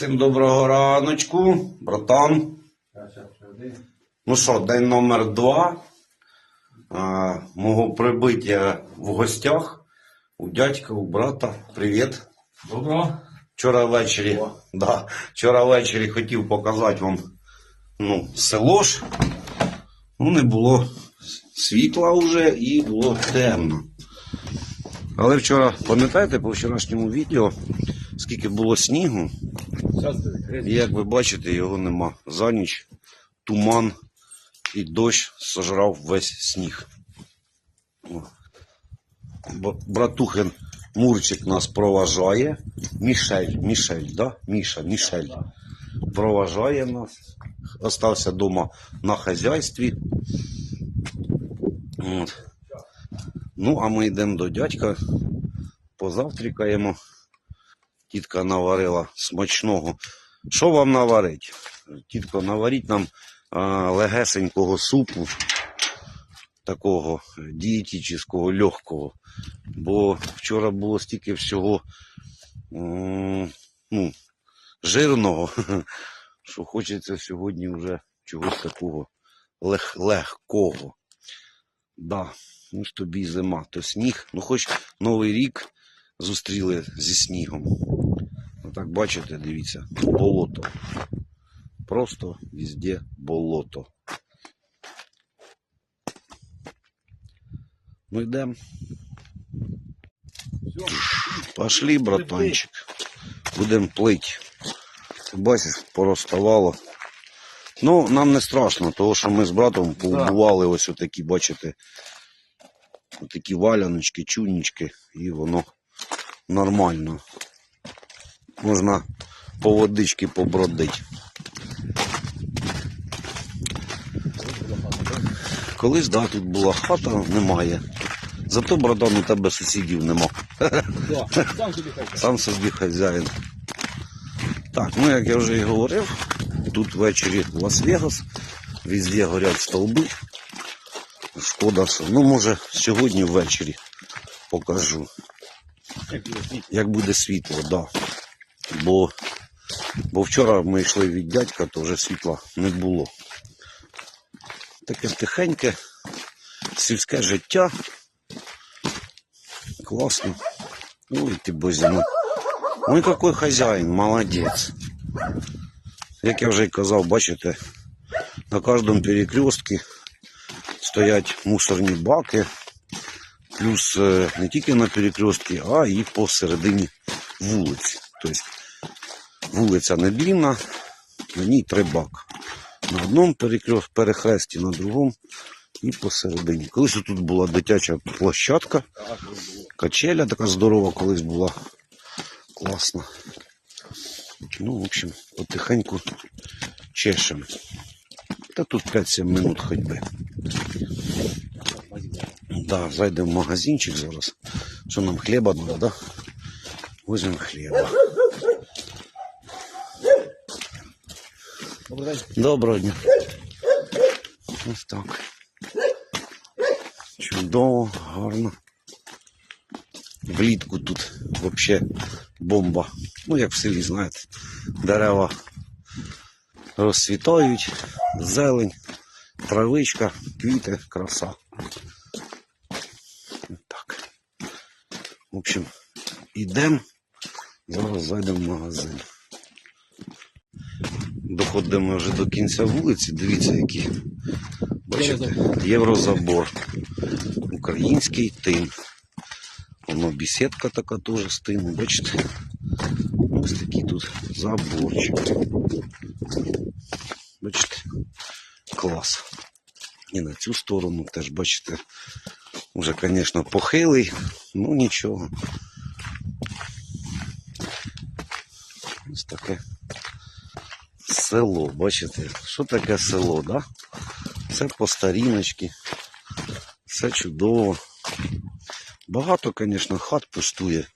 Всім доброго раночку, братан. Ну що, день номер два. А, мого прибиття в гостях у дядька, у брата. Привіт. Доброго. Вчора ввечері, да, вчора ввечері хотів показати вам ну, село ж. Ну, не було світла вже і було темно. Але вчора, пам'ятаєте, по вчорашньому відео, скільки було снігу, і як ви бачите, його нема. За ніч туман і дощ сожрав весь сніг. Братухин Мурчик нас проважає. Мішель, Мішель, да? Міша, Мішель. Проважає нас. Остався вдома на хазяйстві. От. Ну, а ми йдемо до дядька, позавтракаємо. Тітка наварила смачного. Що вам наварить? Тітко, наваріть нам а, легесенького супу, такого дієтичного, легкого. Бо вчора було стільки всього ну, жирного, що хочеться сьогодні вже чогось такого лег, легкого. Да, ну ж тобі зима, то сніг. Ну, хоч Новий рік зустріли зі снігом. Ну так бачите, дивіться, болото. Просто везде болото. Ну йдемо. Пошли, братанчик. Будемо плить. Бачиш, пороставало. Ну, нам не страшно, тому що ми з братом побували ось отакі, бачите, отакі валяночки, чунічки, і воно нормально. Можна по водички побродити. Колись, да, тут була хата, немає. Зато, братан, у тебе сусідів нема. Сам собі хазяїн. Так, ну як я вже і говорив, тут ввечері Лас-Вегас, везде горять стовби. Шкода. Ну, може, сьогодні ввечері покажу, як буде світло, да. Бо, бо вчора ми йшли від дядька, то вже світла не було. Таке тихеньке, сільське життя. Класно. Ой, ти бозі, ну. Ой, какой хазяїн, молодець. Як я вже й казав, бачите, на кожному перекрестку стоять мусорні баки, плюс е, не тільки на перекрестку, а і посередині вулиці. Тобто вулиця не длинна, на ній три бака. На одному перехресті, на другому і посередині. Колись тут була дитяча площадка, качеля така здорова колись була. Класно. Ну, в общем, потихеньку чешем. Та тут 5-7 минут ходьби. Да, зайдемо в магазинчик зараз. Що нам хліба треба, да? Возьмемо хліба. Доброго дня. Ось так. Чудово, гарно. Влітку тут взагалі бомба. Ну, як в селі, знаєте, дерева розцвітають, зелень, травичка, квіти, краса. Так. В общем, йдемо. Зараз зайдемо в магазин. Доходимо вже до кінця вулиці. Дивіться, які. Бачите, єврозабор. Український тин. Воно бісідка така теж з тину, бачите? Ось такі тут заборчики. Бачите? Клас. І на цю сторону теж, бачите, вже, звісно, похилий, ну нічого. Ось таке село, бачите? Що таке село, да? Все по старіночки, все чудово. Багато, звісно, хат пустує.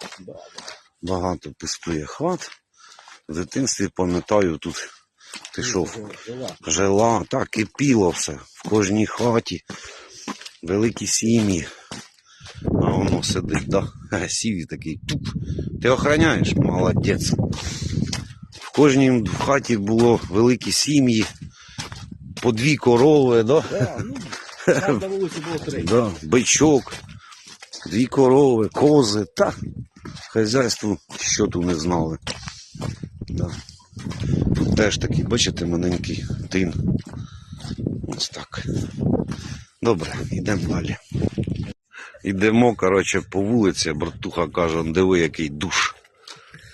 Багато пустує хат. В дитинстві пам'ятаю, тут пішов жила, так, кипіло все. В кожній хаті. Великі сім'ї. А воно сидить, да? Сів такий туп. Ти охороняєш? Молодець. Кожній в хаті було великі сім'ї, по дві корови, да? Да, ну, нас на вулиці було три. Да, бичок, дві корови, кози, та хазяйство що тут не знали. Да. Тут теж такий, бачите, маленький тин. Ось так. Добре, йдемо далі. Йдемо, коротше, по вулиці, братуха каже, диви, який душ.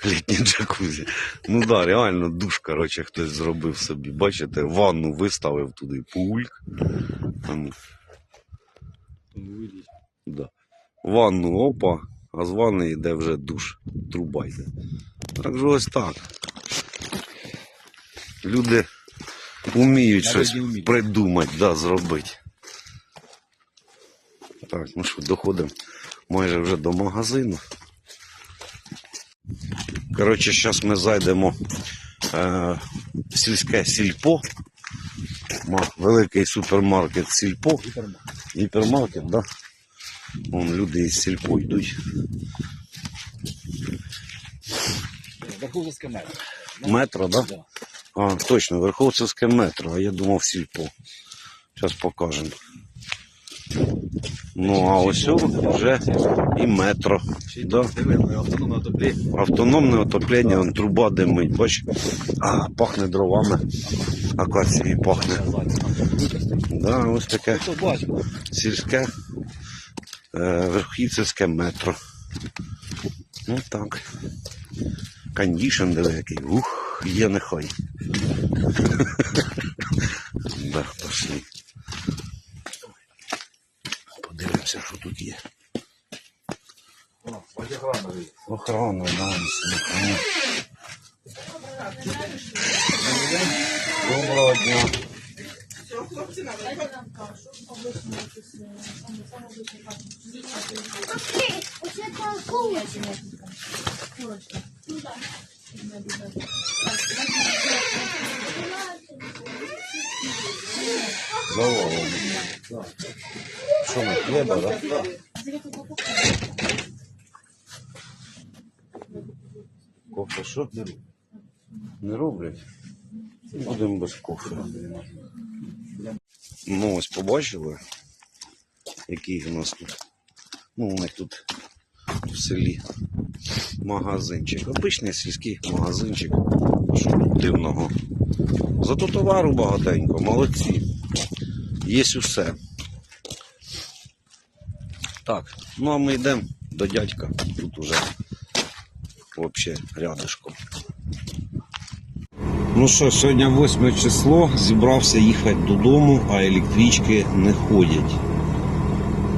Літній джакузі. Ну да, реально душ, коротше, хтось зробив собі. Бачите, ванну виставив туди пульк. Там Да. Ванну опа, а з ванни йде вже душ. Труба йде. Так же ось так. Люди вміють щось придумати, да, зробити. Так, ну що, доходимо майже вже до магазину. Коротше, зараз ми зайдемо е, в сільське сільпо. Великий супермаркет сільпо. Гіпермаркет, да? Вон люди із сільпо йдуть. Верховська метро. Метро, да? Да. А, точно, Верховцевське метро, а я думав сільпо. Зараз покажемо. Ну, а ось вже і метро. Да? Автономне отоплення. Вон труба димить, бач. А, пахне дровами. Акації пахне. Да, ось таке сільське е, Верхівцевське метро. Ну так. Кондішн диви який. Ух, є нехай. да, пошли. Подивимося, що тут є. О, ось охрана виїзд. Охорона, да, ось, ну, Доброго дня. Оце толково. Завалом. Що ми, хліба, да? Кофе що? Не роблять? Будемо без кофе. Ну ось побачили, який у нас тут. Ну, у них тут в селі магазинчик. Обичний сільський магазинчик. Що дивного. Зато товару багатенько, молодці. Є усе. Так, ну а ми йдемо до дядька. Тут уже взагалі рядышком. Ну що, сьогодні 8 число, зібрався їхати додому, а електрички не ходять.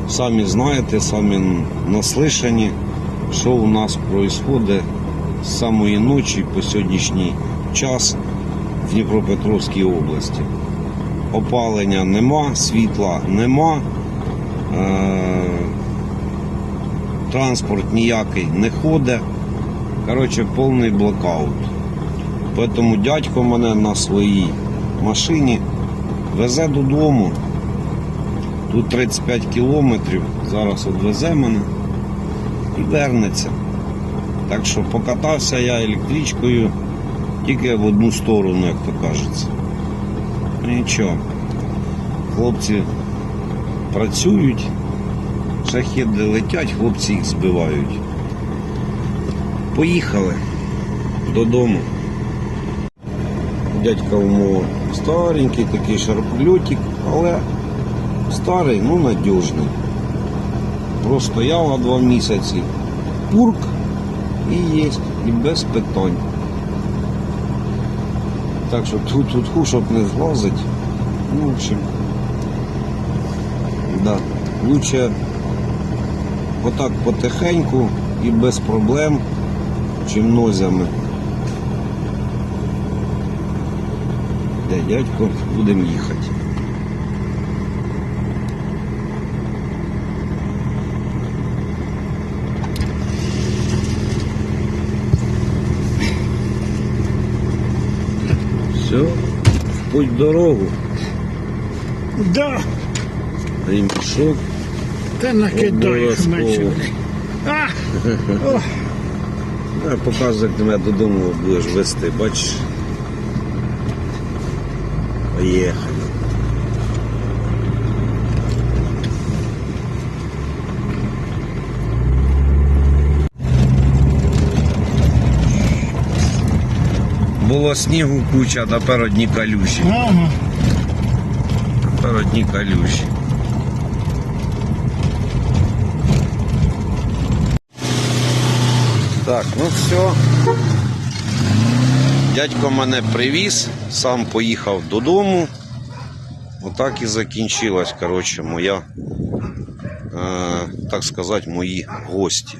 Самі знаєте, самі наслышані, що у нас відбувається з самої ночі по сьогоднішній час в Дніпропетровській області. Опалення нема, світла нема, е- транспорт ніякий не ходить. Коротше, повний блокаут. Тому дядько мене на своїй машині везе додому. Тут 35 кілометрів, зараз відвезе мене і вернеться. Так що покатався я електричкою тільки в одну сторону, як то кажеться. Нічого. Хлопці працюють, шахеди летять, хлопці їх збивають. Поїхали додому. Дядька у мого старенький такий шарпольотик, але старий, ну надіжний. Простояла два місяці. Пурк і є, і без питань. Так що тут тут щоб не злазить. Ну, в общем, да. Лучше отак потихеньку і без проблем, чим нозями. Де дядько, будемо їхати. Все, в путь дорогу. Да, Ремішок. Та накидаєш мечу. А! О, Я показую, як ти мене додому будеш вести, бачиш. Поїхали. Було снігу куча, тепер одні калюші. Ага. Тепер одні калюші. Так, ну все. Дядько мене привіз, сам поїхав додому. Отак і закінчилась, коротше, моя, е, так сказати, мої гості.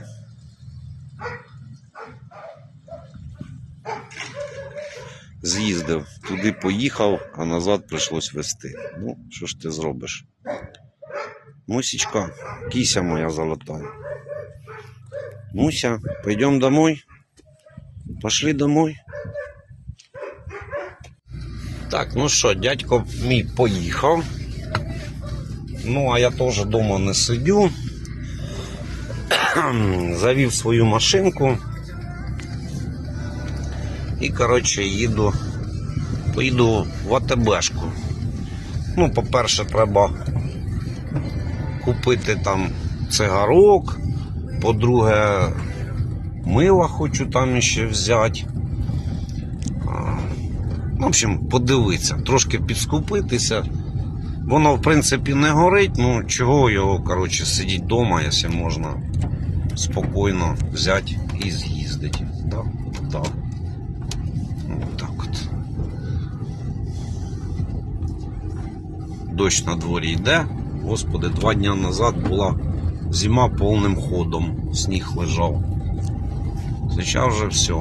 З'їздив, туди поїхав, а назад прийшлось везти. Ну, що ж ти зробиш? Мусечка, кися моя золотая. Муся, пойдем домой? Пошли домой. Так, ну що, дядько мій поїхав. Ну, а я теж вдома не сидю. Завів свою машинку. І, коротше, їду. Поїду в АТБшку. Ну, по-перше, треба купити там цигарок. По-друге, мила хочу там ще взяти. В общем, подивитися, трошки підскупитися. Воно, в принципі, не горить, ну чого його, коротше, сидіть вдома, якщо можна спокійно взяти і з'їздити. Да? Да. Ну, так от. Дощ на дворі йде. Господи, два дні назад була зима повним ходом. Сніг лежав. Зараз вже все.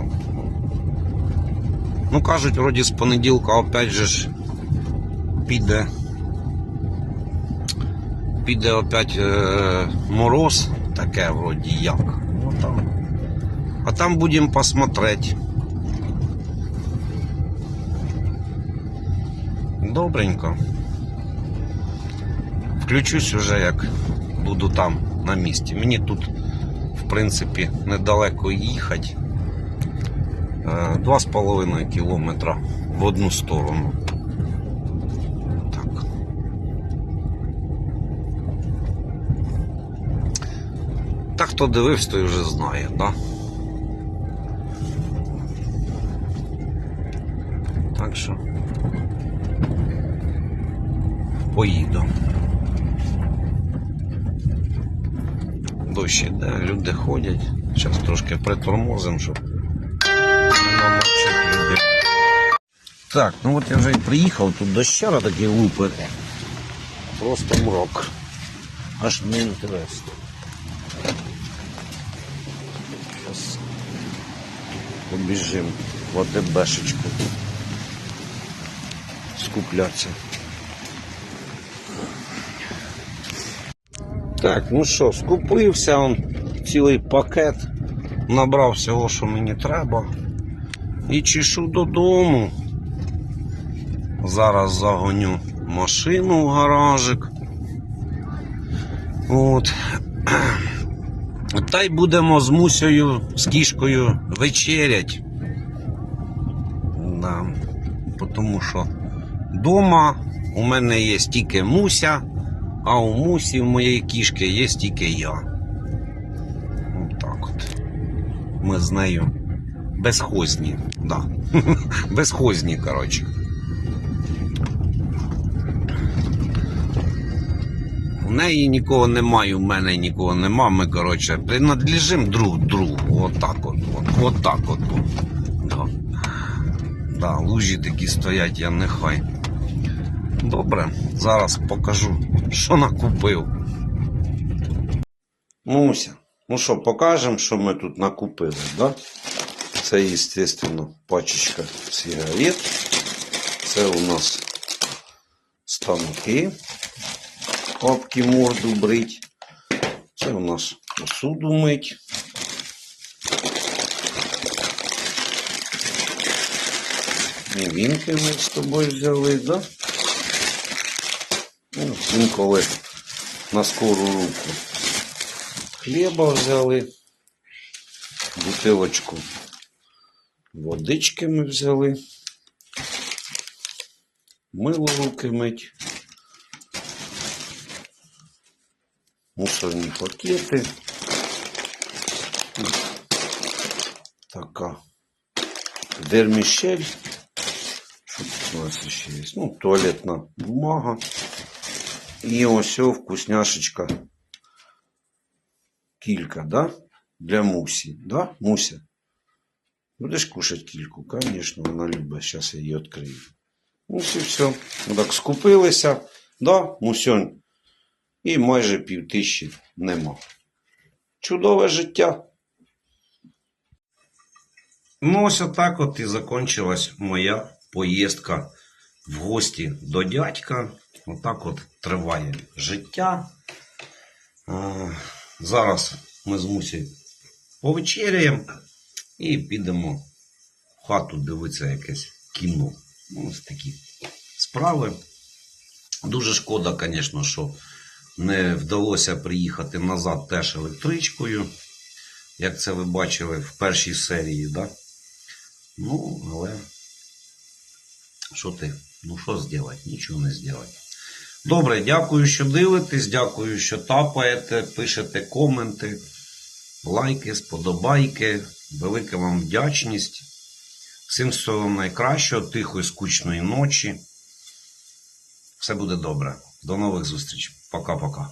Ну, кажуть, вроді з понеділка опять же ж піде. Піде опять е, мороз, таке вроді як. Ну, там. А там будемо посмотреть. Добренько. Включусь уже, як буду там На місці. Мені тут, в принципі, недалеко їхати. Е, Два з половиною кілометра в одну сторону. Так. Та хто дивився, той вже знає, да? Так що поїду. Дощ іде, люди ходять. Зараз трошки притормозимо, щоб намочити людей. Так, ну от я вже і приїхав, тут дощара такий лупить. Просто мрок. Аж не інтересно. Зараз побіжимо в АТБшечку. Скуплятися. Так, ну що, скупився он цілий пакет, набрав всього, що мені треба. І чешу додому. Зараз загоню машину в гаражик. От. Та й будемо з мусею, з кішкою вечерять. Да. Тому що вдома у мене є тільки муся. А у мусі в моєї кішки є тільки я. От так от. Ми з нею безхозні. Да. безхозні, коротше. У неї нікого немає, у мене нікого нема. Ми, коротше, принадлежимо друг другу. Отак от. От, от так от. Да. Да, лужі такі стоять, я нехай. Добре, зараз покажу, що накупив. Муся, ну що, покажемо, що ми тут накупили, да? Це, естественно, пачечка сигарет. Це у нас станки. Папки морду брить. Це у нас посуду мить. Вінки ми з тобою взяли, да? Ну, інколи на скору руку. Хліба взяли, бутилочку водички ми взяли. Мило руки мить. Мусорні пакети. Така. Дермішель. Що тут у нас ще є? Ну, туалетна бумага. І ось вкусняшечка. Кілька, да? Для Мусі, да? Муся. Будеш кушати кільку? Звісно, вона любить. Зараз я її відкрию. Ось і все. Так скупилися, да, Мусьонь. І майже пів тисячі нема. Чудове життя. Ну, ось отак от і закончилась моя поїздка в гості до дядька. Отак от триває життя. Зараз ми з Мусі повечеряємо і підемо в хату дивитися якесь кіно. Ну, ось такі справи. Дуже шкода, звісно, що не вдалося приїхати назад теж електричкою, як це ви бачили в першій серії, да? Ну, але що ти? Ну, що зробити? Нічого не зробити. Добре, дякую, що дивитесь, дякую, що тапаєте, пишете коменти, лайки, сподобайки. Велика вам вдячність. Всім всього найкращого, тихої, скучної ночі. Все буде добре. До нових зустрічей. Пока-пока.